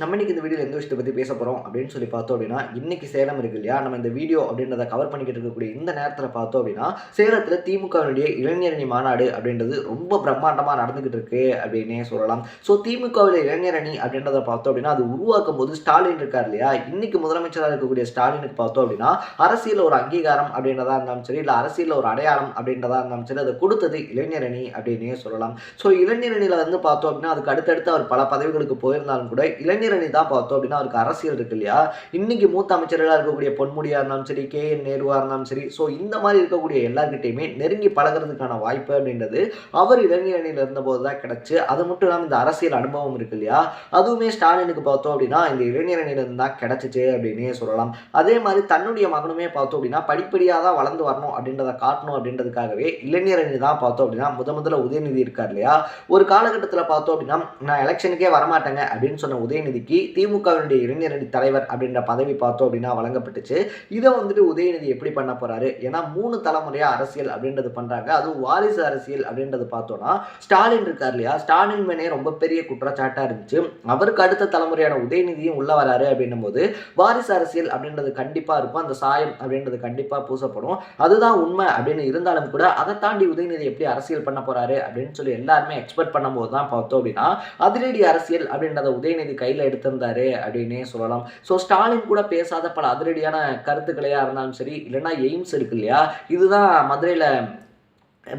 நம்ம இன்னைக்கு இந்த வீடியோ எந்த விஷயத்தை பற்றி பேச போகிறோம் அப்படின்னு சொல்லி பார்த்தோம் அப்படின்னா இன்னைக்கு சேலம் இருக்கு இல்லையா? நம்ம இந்த வீடியோ அப்படின்றத கவர் பண்ணிக்கிட்டு இருக்கக்கூடிய இந்த நேரத்தில் பார்த்தோம் அப்படின்னா சேலத்தில் திமுகவினுடைய இளைஞரணி மாநாடு அப்படின்றது ரொம்ப பிரம்மாண்டமாக நடந்துகிட்டு இருக்கு அப்படின்னே சொல்லலாம். ஸோ திமுகவில் இளைஞரணி அப்படின்றத பார்த்தோம் அப்படின்னா அது உருவாக்கும் போது ஸ்டாலின் இருக்கார் இல்லையா? இன்னைக்கு முதலமைச்சராக இருக்கக்கூடிய ஸ்டாலினுக்கு பார்த்தோம் அப்படின்னா அரசியல் ஒரு அங்கீகாரம் அப்படின்றதா இருந்தாலும் சரி இல்லை அரசியல் ஒரு அடையாளம் அப்படின்றதா இருந்தாலும் சரி அதை கொடுத்தது இளைஞரணி அப்படின்னே சொல்லலாம். ஸோ இளைஞரணியில் வந்து பார்த்தோம் அப்படின்னா அதுக்கு அடுத்தடுத்து அவர் பல பதவிகளுக்கு போயிருந்தாலும் கூட இளைஞர் இளைஞரணி தான் பார்த்தோம் அப்படின்னா அவருக்கு அரசியல் இருக்கு இல்லையா? இன்னைக்கு மூத்த அமைச்சர்களாக இருக்கக்கூடிய பொன்முடியாக இருந்தாலும் சரி கே. என். நேருவாக இருந்தாலும் சரி ஸோ இந்த மாதிரி இருக்கக்கூடிய எல்லாருக்கிட்டையுமே நெருங்கி பழகிறதுக்கான வாய்ப்பு அப்படின்றது அவர் இளைஞரணியில் இருந்தபோது தான் கிடச்சி. அது மட்டும் இல்லாமல் இந்த அரசியல் அனுபவம் இருக்கு இல்லையா? அதுவுமே ஸ்டாலினுக்கு பார்த்தோம் அப்படின்னா இந்த இளைஞரணியிலிருந்து தான் கிடச்சிச்சு அப்படின்னே சொல்லலாம். அதே மாதிரி தன்னுடைய மகனுமே பார்த்தோம் அப்படின்னா படிப்படியாக தான் வளர்ந்து வரணும் அப்படின்றத காட்டணும் அப்படின்றதுக்காகவே இளைஞரணி தான் பார்த்தோம் அப்படின்னா முத முதல்ல உதயநிதி இருக்கார் இல்லையா? ஒரு காலகட்டத்தில் பார்த்தோம் அப்படின்னா நான் எலெக்ஷனுக்கே வரமாட்டேங்க அப்படின்னு சொன்ன உதயநிதி உதயநிதிக்கு திமுகவினுடைய இளைஞரணி தலைவர் அப்படின்ற பதவி பார்த்தோம் அப்படின்னா வழங்கப்பட்டுச்சு. இதை வந்துட்டு உதயநிதி எப்படி பண்ண போறாரு? ஏன்னா மூணு தலைமுறையா அரசியல் அப்படின்றது பண்றாங்க. அதுவும் வாரிசு அரசியல் அப்படின்றது பார்த்தோம்னா ஸ்டாலின் இருக்கார் இல்லையா? ஸ்டாலின் மேனே ரொம்ப பெரிய குற்றச்சாட்டா இருந்துச்சு. அவருக்கு அடுத்த தலைமுறையான உதயநிதியும் உள்ள வராரு அப்படின்னும் போது வாரிசு அரசியல் அப்படின்றது கண்டிப்பா இருக்கும். அந்த சாயம் அப்படின்றது கண்டிப்பா பூசப்படும். அதுதான் உண்மை அப்படின்னு இருந்தாலும் கூட அதை தாண்டி உதயநிதி எப்படி அரசியல் பண்ண போறாரு அப்படின்னு சொல்லி எல்லாருமே எக்ஸ்பெக்ட் பண்ணும்போது தான் பார்த்தோம் அப்படின்னா அதிரடி அரசியல் அப்படின்றத உதயநிதி கையில் எடுத்திருந்தாரு அப்படின்னே சொல்லலாம். ஸோ ஸ்டாலின் கூட பேசாத பல அதிரடியான கருத்துக்களையா இருந்தாலும் சரி இல்லைன்னா எய்ம்ஸ் இருக்கு இல்லையா? இதுதான் மதுரையில்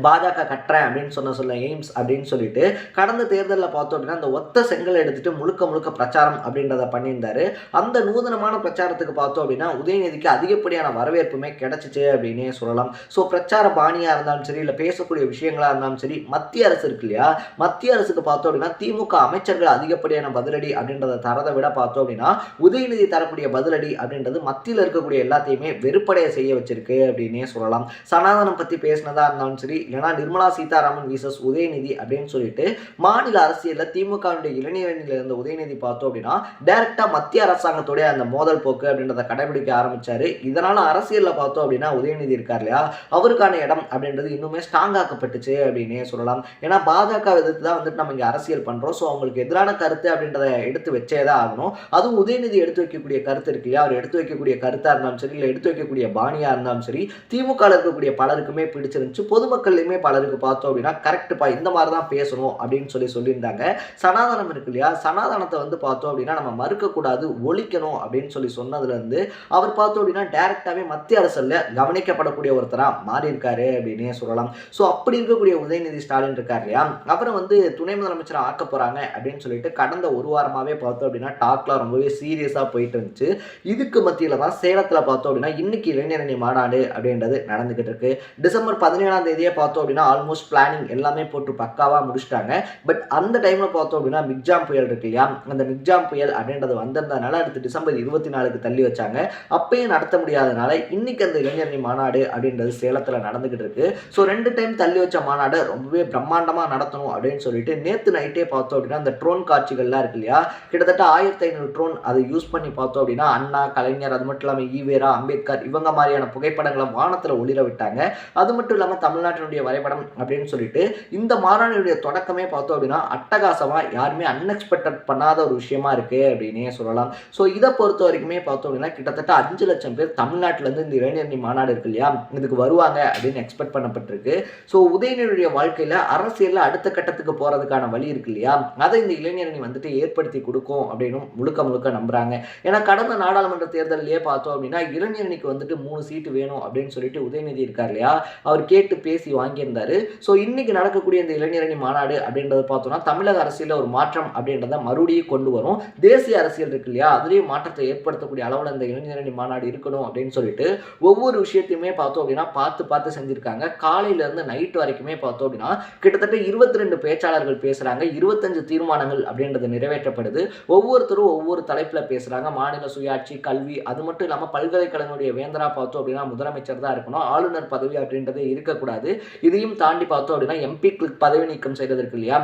பாஜக கட்டுறேன் அப்படின்னு சொன்ன சொல்ல எய்ம்ஸ் அப்படின்னு சொல்லிட்டு கடந்த தேர்தலில் பார்த்தோம் அப்படின்னா அந்த ஒத்த செங்கல் எடுத்துட்டு முழுக்க முழுக்க பிரச்சாரம் அப்படின்றத பண்ணியிருந்தாரு. அந்த நூதனமான பிரச்சாரத்துக்கு பார்த்தோம் அப்படின்னா உதயநிதிக்கு அதிகப்படியான வரவேற்புமே கிடைச்சிச்சு அப்படின்னே சொல்லலாம். ஸோ பிரச்சார பாணியாக இருந்தாலும் சரி இல்லை பேசக்கூடிய விஷயங்களாக இருந்தாலும் சரி மத்திய அரசு இருக்கு இல்லையா? மத்திய அரசுக்கு பார்த்தோம் அப்படின்னா திமுக அமைச்சர்கள் அதிகப்படியான பதிலடி அப்படின்றத தரதை விட பார்த்தோம் அப்படின்னா உதயநிதி தரக்கூடிய பதிலடி அப்படின்றது மத்தியில் இருக்கக்கூடிய எல்லாத்தையுமே வெறுப்படைய செய்ய வச்சிருக்கு அப்படின்னே சொல்லலாம். சனாதனம் பற்றி பேசினதாக இருந்தாலும் சரி இல்லைனா நிர்மலா சீதாராமன் விசஸ் உதயநிதி அப்படின்னு சொல்லிட்டு மாநில அரசியலில் திமுக இளைஞரணியில் இருந்த உதயநிதி பார்த்தோம் அப்படின்னா டைரக்டா மத்திய அரசாங்கத்துடைய அந்த மோதல் போக்கு அப்படின்றத கடைபிடிக்க ஆரம்பிச்சாரு. இதனால அரசியலில் பார்த்தோம் அப்படின்னா உதயநிதி இருக்கார் இல்லையா? அவருக்கான இடம் அப்படின்றது இன்னுமே ஸ்ட்ராங் ஆக்கப்பட்டுச்சு அப்படின்னே சொல்லலாம். ஏன்னா பாஜக எதிர்த்து தான் வந்துட்டு நம்ம இங்கே அரசியல் பண்ணுறோம் ஸோ அவங்களுக்கு எதிரான கருத்து அப்படின்றத எடுத்து வச்சே தான் ஆகணும். அதுவும் உதயநிதி எடுத்து வைக்கக்கூடிய கருத்து இருக்கு இல்லையா? அவர் எடுத்து வைக்கக்கூடிய கருத்தாக இருந்தாலும் சரி இல்லை எடுத்து வைக்கக்கூடிய பாணியாக இருந்தாலும் சரி திமுக இருக்கக்கூடிய பலருக்குமே பிடிச்சிருந்துச்சு. பொதுமக்கள்லையுமே பலருக்கு பார்த்தோம் அப்படின்னா கரெக்டுப்பா இந்த மாதிரி தான் பேசணும் அப்படின்னு சொல்லி சொல்லியிருந்தாங்க. சனாதனம் இருக்கு இல்லையா? சனாதனத்தை வந்து பார்த்தோம் அப்படின்னா நம்ம மறுக்கக்கூடாது ஒழிக்கணும் அப்படின்னு சொல்லி சொன்னதுலேருந்து அவர் பார்த்தோம் அப்படின்னா டேரெக்டாகவே மத்திய அரசில் கவனிக்கப்படக்கூடிய ஒருத்தராக மாறி இருக்காரு அப்படின்னே சொல்லலாம். ஸோ அப்படி இருக்கக்கூடிய உதயநிதி ஸ்டாலின் இருக்கார் இல்லையா? அவரை வந்து துணை முதலமைச்சராக ஆக்க போகிறாங்க அப்படின்னு சொல்லிட்டு கடந்த ஒரு வாரமாகவே பார்த்தோம் அப்படின்னா டாக்லாம் ரொம்பவே சீரியஸாக போயிட்டு இருந்துச்சு. இதுக்கு மத்தியில் தான் சேலத்தில் பார்த்தோம் அப்படின்னா இன்னைக்கு இளைஞரணி மாநாடு அப்படின்றது நடந்துகிட்டு இருக்கு. டிசம்பர் பதினேழாம் தேதியே பார்த்தோம் அப்படின்னா ஆல்மோஸ்ட் பிளானிங் எல்லாமே போட்டு பக்காவாக முடிச்சிட்டாங்க. பட் அந்த டைமில் பார்த்தோம் அப்படின்னா மிக்ஜாம் புயல் இருக்கு இல்லையா? அந்த மிக்ஜாம் புயல் அப்படின்றது வந்திருந்ததுனால அடுத்து டிசம்பர் இருபத்தி நாலுக்கு தள்ளி வச்சாங்க. அப்பயும் நடத்த முடியாதனால இன்னைக்கு அந்த இளைஞரணி மாநாடு அப்படின்றது சேலத்தில் நடந்துகிட்டு இருக்கு. ஸோ ரெண்டு டைம் தள்ளி வச்ச மாநாடு ரொம்பவே பிரம்மாண்டமாக நடத்தணும் அப்படின்னு சொல்லிட்டு நேற்று நைட்டே பார்த்தோம் அப்படின்னா அந்த ட்ரோன் காட்சிகள்லாம் இருக்கு இல்லையா? கிட்டத்தட்ட ஆயிரத்தி ஐநூறு ட்ரோன் அதை யூஸ் பண்ணி பார்த்தோம் அப்படின்னா அண்ணா கலைஞர் அது மட்டும் இல்லாமல் ஈவேரா அம்பேத்கர் இவங்க மாதிரியான புகைப்படங்களை வானத்தில் ஒளிர விட்டாங்க. அது மட்டும் இல்லாமல் மாநாட்டினுடைய வரைபடம் அப்படின்னு சொல்லிட்டு இந்த மாநாட்டினுடைய தொடக்கமே பார்த்தோம் அப்படின்னா அட்டகாசமாக யாருமே அன்எக்ஸ்பெக்டட் பண்ணாத ஒரு விஷயமா இருக்கு அப்படின்னே சொல்லலாம். ஸோ இதை பொறுத்த வரைக்குமே பார்த்தோம் அப்படின்னா கிட்டத்தட்ட அஞ்சு லட்சம் பேர் தமிழ்நாட்டிலேருந்து இந்த இளைஞரணி மாநாடு இருக்கு இல்லையா? இதுக்கு வருவாங்க அப்படின்னு எக்ஸ்பெக்ட் பண்ணப்பட்டிருக்கு. ஸோ உதயநிதியுடைய வாழ்க்கையில் அரசியலில் அடுத்த கட்டத்துக்கு போகிறதுக்கான வழி இருக்கு இல்லையா? அதை இந்த இளைஞரணி வந்துட்டு ஏற்படுத்தி கொடுக்கும் அப்படின்னு முழுக்க முழுக்க நம்புறாங்க. ஏன்னா கடந்த நாடாளுமன்ற தேர்தலிலேயே பார்த்தோம் அப்படின்னா இளைஞரணிக்கு வந்துட்டு மூணு சீட்டு வேணும் அப்படின்னு சொல்லிட்டு உதயநிதி இருக்கார் இல்லையா? அவர் கேட்டு பேசி வாங்கியிருந்தாரு. ஸோ இன்னைக்கு நடக்கக்கூடிய இந்த இளைஞரணி மாநாடு அப்படின்றத பார்த்தோம்னா தமிழக அரசியலில் ஒரு மாற்றம் அப்படின்றத மறுபடியும் கொண்டு வரும். தேசிய அரசியல் இருக்கு இல்லையா? அதுலேயும் மாற்றத்தை ஏற்படுத்தக்கூடிய அளவில் இந்த இளைஞரணி மாநாடு இருக்கணும் அப்படின்னு சொல்லிட்டு ஒவ்வொரு விஷயத்தையுமே பார்த்தோம் அப்படின்னா பார்த்து பார்த்து செஞ்சுருக்காங்க. காலையிலேருந்து நைட் வரைக்குமே பார்த்தோம் அப்படின்னா கிட்டத்தட்ட இருபத்தி ரெண்டு பேச்சாளர்கள் பேசுகிறாங்க இருபத்தஞ்சு தீர்மானங்கள் அப்படின்றது நிறைவேற்றப்படுது. ஒவ்வொருத்தரும் ஒவ்வொரு தலைப்பில் பேசுகிறாங்க மாநில சுயாட்சி கல்வி அது மட்டும் இல்லாமல் பல்கலைக்கழகனுடைய வேந்தரா பார்த்தோம் அப்படின்னா முதலமைச்சர் தான் இருக்கணும். ஆளுநர் பதவி அப்படின்றதே இருக்கக்கூடாது. இதையும் தாண்டி பார்த்தோம் அப்படின்னா எம்பிக்களுக்கு பதவி நீக்கம் செய்கிறது இருக்கு இல்லையா?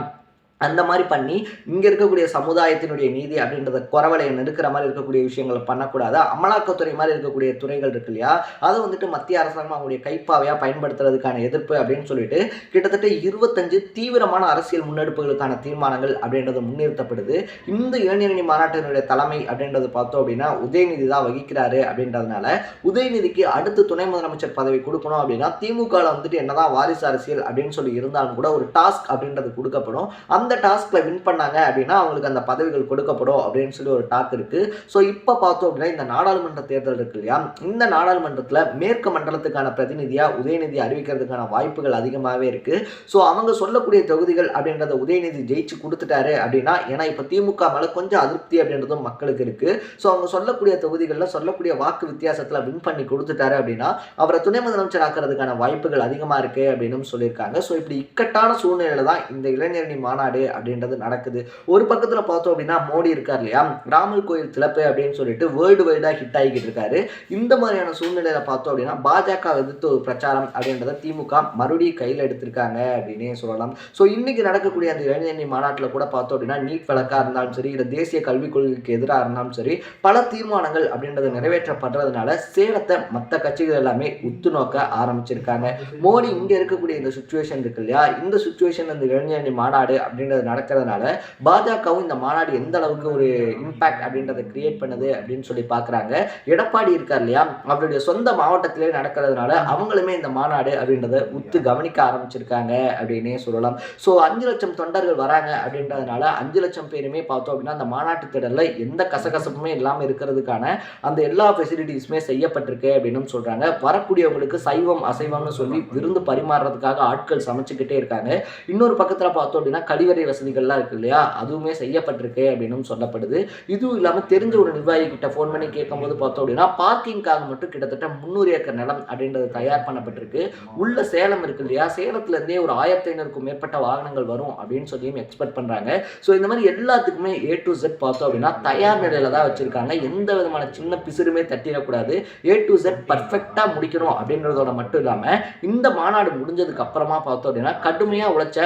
அந்த மாதிரி பண்ணி இங்கே இருக்கக்கூடிய சமுதாயத்தினுடைய நீதி அப்படின்றத குறவலையை நெருக்கிற மாதிரி இருக்கக்கூடிய விஷயங்களை பண்ணக்கூடாது. அமலாக்கத்துறை மாதிரி இருக்கக்கூடிய துறைகள் இருக்கு இல்லையா? அதை வந்துட்டு மத்திய அரசாங்கம் அவங்களுடைய கைப்பாவையாக பயன்படுத்துறதுக்கான எதிர்ப்பு அப்படின்னு சொல்லிட்டு கிட்டத்தட்ட இருபத்தஞ்சு தீவிரமான அரசியல் முன்னெடுப்புகளுக்கான தீர்மானங்கள் அப்படின்றது முன்னிறுத்தப்படுது. இந்த இளைஞரணி மாநாட்டினுடைய தலைமை அப்படின்றது பார்த்தோம் அப்படின்னா உதயநிதி தான் வகிக்கிறாரு அப்படின்றதுனால உதயநிதிக்கு அடுத்து துணை முதலமைச்சர் பதவி கொடுக்கணும் அப்படின்னா திமுகவில் வந்துட்டு என்னதான் வாரிசு அரசியல் அப்படின்னு சொல்லி இருந்தாலும் கூட ஒரு டாஸ்க் அப்படின்றது கொடுக்கப்படும். அந்த அந்த டாஸ்கில் வின் பண்ணாங்க அப்படின்னா அவங்களுக்கு அந்த பதவிகள் கொடுக்கப்படும் அப்படின்னு சொல்லி ஒரு டாக் இருக்குது ஸோ இப்போ பார்த்தோம் அப்படின்னா இந்த நாடாளுமன்ற தேர்தல் இருக்கு இல்லையா? இந்த நாடாளுமன்றத்தில் மேற்கு மண்டலத்துக்கான பிரதிநிதியாக உதயநிதி அறிவிக்கிறதுக்கான வாய்ப்புகள் அதிகமாகவே இருக்குது ஸோ அவங்க சொல்லக்கூடிய தொகுதிகள் அப்படின்றத உதயநிதி ஜெயிச்சு கொடுத்துட்டாரு அப்படின்னா ஏன்னா இப்போ திமுக மேலே கொஞ்சம் அதிருப்தி அப்படின்றதும் மக்களுக்கு இருக்குது ஸோ அவங்க சொல்லக்கூடிய தொகுதிகளில் சொல்லக்கூடிய வாக்கு வித்தியாசத்தில் வின் பண்ணி கொடுத்துட்டாரு அப்படின்னா அவரை துணை முதலமைச்சர் ஆக்கிறதுக்கான வாய்ப்புகள் அதிகமாக இருக்குது அப்படின்னு சொல்லியிருக்காங்க. ஸோ இப்படி இக்கட்டான சூழ்நிலையில் தான் இந்த இளைஞரணி மாநாடு அப்படின்றது நடக்குது. ஒரு பக்கத்தில் பார்த்தோம் அப்படின்னா மோடி இருக்கார் இல்லையா? ராமர் கோயில் திறப்பு அப்படின்னு சொல்லிட்டு வேர்ல்டு வைடாக ஹிட் ஆகிக்கிட்டு இருக்காரு. இந்த மாதிரியான சூழ்நிலையில பார்த்தோம் அப்படின்னா பாஜக எதிர்த்து ஒரு பிரச்சாரம் அப்படின்றத திமுக மறுபடியும் கையில் எடுத்திருக்காங்க அப்படின்னே சொல்லலாம். ஸோ இன்னைக்கு நடக்கக்கூடிய அந்த இளைஞரணி மாநாட்டில் கூட பார்த்தோம் அப்படின்னா நீட் வழக்காக இருந்தாலும் சரி இல்லை தேசிய கல்விக் கொள்கைக்கு எதிராக இருந்தாலும் சரி பல தீர்மானங்கள் அப்படின்றது நிறைவேற்றப்படுறதுனால சேலத்தை மற்ற கட்சிகள் எல்லாமே உத்து நோக்க ஆரம்பிச்சிருக்காங்க. மோடி இங்கே இருக்கக்கூடிய இந்த சுச்சுவேஷன் இருக்கு இல்லையா? இந்த சுச்சுவேஷன் இந்த இளைஞரணி மாநாடு அப்படின்னு அப்படின்றது நடக்கிறதுனால பாஜகவும் இந்த மாநாடு எந்த அளவுக்கு ஒரு இம்பாக்ட் அப்படின்றத கிரியேட் பண்ணுது அப்படின்னு சொல்லி பார்க்குறாங்க எடப்பாடி இருக்கார் இல்லையா? அவருடைய சொந்த மாவட்டத்திலே நடக்கிறதுனால அவங்களுமே இந்த மாநாடு அப்படின்றத உத்து கவனிக்க ஆரம்பிச்சிருக்காங்க அப்படின்னே சொல்லலாம். ஸோ அஞ்சு லட்சம் தொண்டர்கள் வராங்க அப்படின்றதுனால அஞ்சு லட்சம் பேருமே பார்த்தோம் அப்படின்னா அந்த மாநாட்டு திடலில் எந்த கசகசப்புமே இல்லாமல் இருக்கிறதுக்கான அந்த எல்லா ஃபெசிலிட்டிஸுமே செய்யப்பட்டிருக்கு அப்படின்னு சொல்கிறாங்க வரக்கூடியவங்களுக்கு சைவம் அசைவம்னு சொல்லி விருந்து பரிமாறுறதுக்காக ஆட்கள் சமைச்சுக்கிட்டே இருக்காங்க. இன்னொரு பக்கத்தில் பார்த்தோம் அப்படின்னா கழிவறை வசதிகள்லாம் இருக்கு இல்லையா? அதுவுமே செய்யப்பட்டிருக்கு அப்படின்னு சொல்லப்படுது. இதுவும் இல்லாமல் தெரிஞ்ச ஒரு நிர்வாகி கிட்ட ஃபோன் பண்ணி கேட்கும்போது பார்த்தோம் அப்படின்னா பார்க்கிங்காக மட்டும் கிட்டத்தட்ட முந்நூறு ஏக்கர் நிலம் அப்படின்றது தயார் பண்ணப்பட்டிருக்கு. உள்ள சேலம் இருக்கு இல்லையா? சேலத்துலேருந்தே ஒரு ஆயிரத்தி ஐநூறுக்கும் மேற்பட்ட வாகனங்கள் வரும் அப்படின்னு சொல்லியும் எக்ஸ்பெக்ட் பண்ணுறாங்க ஸோ இந்த மாதிரி எல்லாத்துக்குமே ஏ டு செட் பார்த்தோம் அப்படின்னா தயார் நிலையில தான் வச்சிருக்காங்க. எந்த விதமான சின்ன பிசுறுமே தட்டிடக்கூடாது. ஏ டு செட் பர்ஃபெக்டாக முடிக்கணும் அப்படின்றதோட மட்டும் இல்லாமல் இந்த மாநாடு முடிஞ்சதுக்கு அப்புறமா பார்த்தோம் அப்படின்னா கடுமையாக உழைச்ச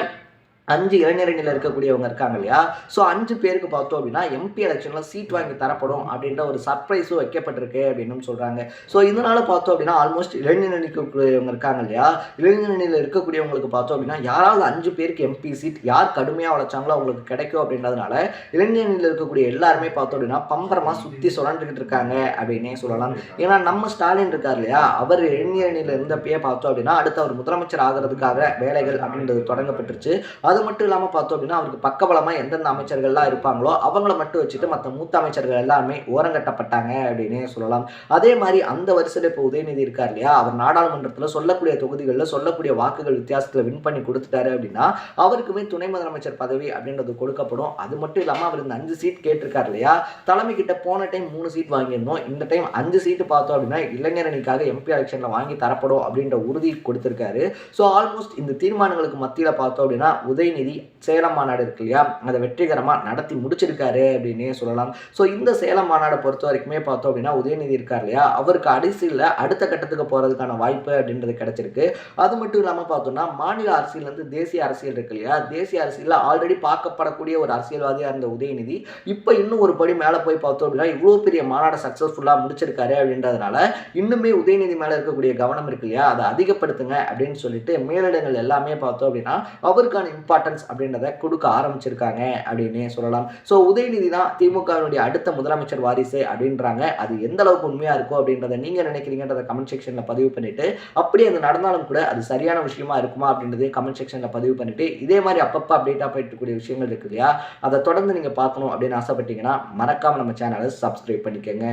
அஞ்சு இளைஞரணியில் இருக்கக்கூடியவங்க இருக்காங்க இல்லையா? ஸோ அஞ்சு பேருக்கு பார்த்தோம் அப்படின்னா எம்பி எலெக்ஷனில் சீட் வாங்கி தரப்படும் அப்படின்ற ஒரு சர்ப்ரைஸும் வைக்கப்பட்டிருக்கு அப்படின்னு சொல்கிறாங்க ஸோ இதனால பார்த்தோம் அப்படின்னா ஆல்மோஸ்ட் இளைஞர் இருக்காங்க இல்லையா? இளைஞரணியில் இருக்கக்கூடியவங்களுக்கு பார்த்தோம் அப்படின்னா யாராவது அஞ்சு பேருக்கு எம்பி சீட் யார் கடுமையாக உழைச்சாங்களோ அவங்களுக்கு கிடைக்கும் அப்படின்றதுனால இளைஞரணியில் இருக்கக்கூடிய எல்லாருமே பார்த்தோம் அப்படின்னா பம்பரமாக சுற்றி சுழண்டுக்கிட்டு இருக்காங்க அப்படின்னே சொல்லலாம். ஏன்னா நம்ம ஸ்டாலின் இருக்கார் இல்லையா? அவர் இளைஞரணியில் இருந்தப்பயே பார்த்தோம் அப்படின்னா அடுத்து அவர் முதலமைச்சர் ஆகிறதுக்காக வேலைகள் அப்படின்றது தொடங்கப்பட்டுருச்சு. அது அது மட்டும் இல்லாமல் பார்த்தோம் அப்படின்னா அவருக்கு பக்கபலமாக எந்தெந்த அமைச்சர்கள்லாம் இருப்பாங்களோ அவங்கள மட்டும் வச்சுட்டு மற்ற மூத்த அமைச்சர்கள் எல்லாமே ஓரங்கட்டப்பட்டாங்க அப்படின்னே சொல்லலாம். அதே மாதிரி அந்த வரிசையில் இப்போ உதயநிதி இருக்கார் இல்லையா? அவர் நாடாளுமன்றத்தில் சொல்லக்கூடிய தொகுதிகளில் சொல்லக்கூடிய வாக்குகள் வித்தியாசத்தில் வின் பண்ணி கொடுத்துட்டாரு அப்படின்னா அவருக்குமே துணை முதலமைச்சர் பதவி அப்படின்றது கொடுக்கப்படும். அது மட்டும் இல்லாமல் அவர் இந்த அஞ்சு சீட் கேட்டிருக்கார் இல்லையா? தலைமை கிட்ட போன டைம் மூணு சீட் வாங்கியிருந்தோம். இந்த டைம் அஞ்சு சீட்டு பார்த்தோம் அப்படின்னா இளைஞரணிக்காக எம்பி எலெக்ஷனில் வாங்கி தரப்படும் அப்படின்ற உறுதி கொடுத்திருக்காரு. ஸோ ஆல்மோஸ்ட் இந்த தீர்மானங்களுக்கு மத்தியில் பார்த்தோம் அப்படின்னா உதய உதயநிதி சேலம் மாநாடு இருக்கு இல்லையா? அதை வெற்றிகரமாக நடத்தி முடிச்சிருக்காரு அப்படின்னே சொல்லலாம். ஸோ இந்த சேலம் மாநாடை பொறுத்த வரைக்குமே பார்த்தோம் அப்படின்னா உதயநிதி இருக்கார் இல்லையா? அவருக்கு அரசியலில் அடுத்த கட்டத்துக்கு போகிறதுக்கான வாய்ப்பு அப்படின்றது கிடைச்சிருக்கு. அது மட்டும் இல்லாமல் பார்த்தோம்னா மாநில அரசியல்லேருந்து தேசிய அரசியல் இருக்கு இல்லையா? தேசிய அரசியலில் ஆல்ரெடி பார்க்கப்படக்கூடிய ஒரு அரசியல்வாதியாக இருந்த உதயநிதி இப்போ இன்னும் ஒரு படி மேலே போய் பார்த்தோம் அப்படின்னா இவ்வளோ பெரிய மாநாடை சக்ஸஸ்ஃபுல்லாக முடிச்சிருக்காரு அப்படின்றதுனால இன்னுமே உதயநிதி மேலே இருக்கக்கூடிய கவனம் இருக்கு இல்லையா? அதை அதிகப்படுத்துங்க அப்படின்னு சொல்லிட்டு மேலிடங்கள் எல்லாமே பார்த்தோம் அப்படின்னா அவருக்கான இம்பார்ட்டன்ஸ் அப்படின்னு அப்படின்றத கொடுக்க ஆரம்பிச்சிருக்காங்க அப்படின்னு சொல்லலாம். ஸோ உதயநிதி தான் திமுகவினுடைய அடுத்த முதலமைச்சர் வாரிசு அப்படின்றாங்க. அது எந்த அளவுக்கு உண்மையாக இருக்கும் அப்படின்றத நீங்கள் நினைக்கிறீங்கன்றத கமெண்ட் செக்ஷனில் பதிவு பண்ணிட்டு அப்படி அது நடந்தாலும் கூட அது சரியான விஷயமா இருக்குமா அப்படின்றதையும் கமெண்ட் செக்ஷனில் பதிவு பண்ணிட்டு இதே மாதிரி அப்பப்போ அப்டேட்டாக போயிட்டு விஷயங்கள் இருக்கு இல்லையா? அதை தொடர்ந்து நீங்கள் பார்க்கணும் அப்படின்னு ஆசைப்பட்டீங்கன்னா மறக்காம நம்ம சேனலை சப்ஸ்கிரைப் பண்ணிக்கோங்க.